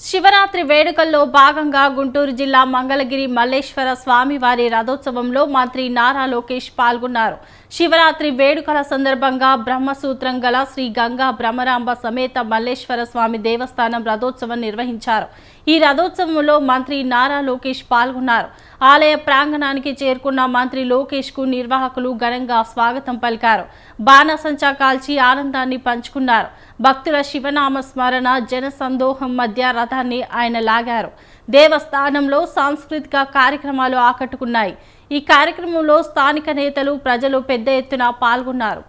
శివరాత్రి వేడుకల్లో భాగంగా గుంటూరు జిల్లా మంగళగిరి మల్లేశ్వర స్వామివారి రథోత్సవంలో మంత్రి నారా లోకేష్ పాల్గొన్నారు. శివరాత్రి వేడుకల సందర్భంగా బ్రహ్మసూత్రం గల శ్రీ గంగా బ్రహ్మరాంబ సమేత మల్లేశ్వర స్వామి దేవస్థానం రథోత్సవం నిర్వహించారు. ఈ రథోత్సవంలో మంత్రి నారా లోకేష్ పాల్గొన్నారు. ఆలయ ప్రాంగణానికి చేరుకున్న మంత్రి లోకేష్కు నిర్వాహకులు ఘనంగా స్వాగతం పలికారు. బాణసంచా కాల్చి ఆనందాన్ని పంచుకున్నారు. భక్తుల శివనామ స్మరణ జన సందోహం మధ్య రథాన్ని ఆయన లాగారు. దేవస్థానంలో సాంస్కృతిక కార్యక్రమాలు ఆకట్టుకున్నాయి. ఈ కార్యక్రమంలో స్థానిక నేతలు ప్రజలు పెద్ద ఎత్తున పాల్గొన్నారు.